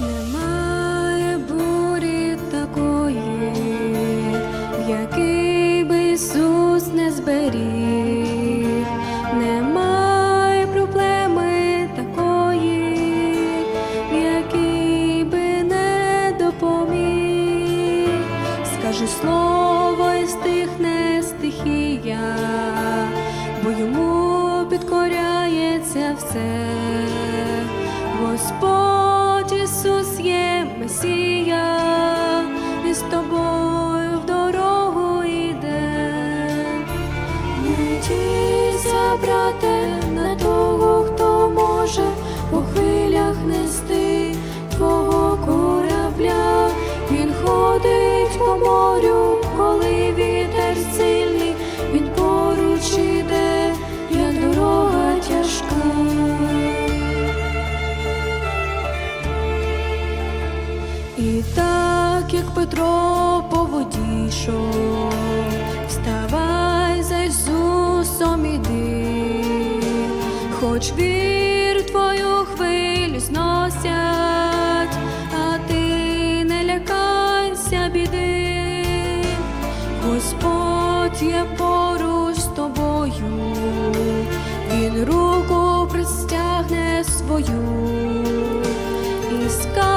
Немає бурі такої, який би не зберіг, немає проблеми такої, який би не допоміг, скажи слово і стихне стихія, бо йому підкоряється все. Господь І так, як Петро по воді йшов, вставай за Ісусом іди, хоч вір твою хвилю зносять, а ти не лякайся біди, Господь є поруч з тобою, Він руку простягне свою. І скаже,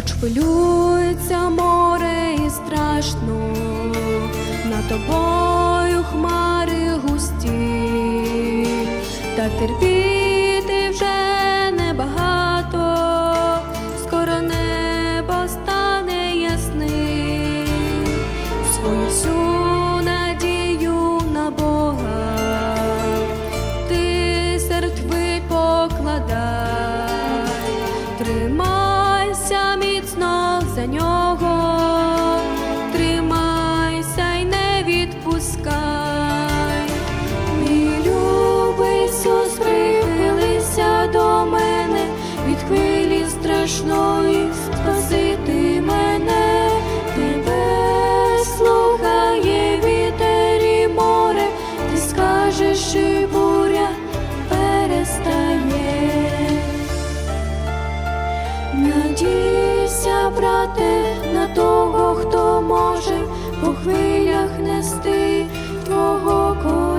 Хоч хвилюється море і страшно, над тобою хмари густі, та терпіти страшної, спасити мене, тебе слухає вітер і море, ти скажеш, і буря перестає. Надійся, брате, на того, хто може по хвилях нести твого корабля.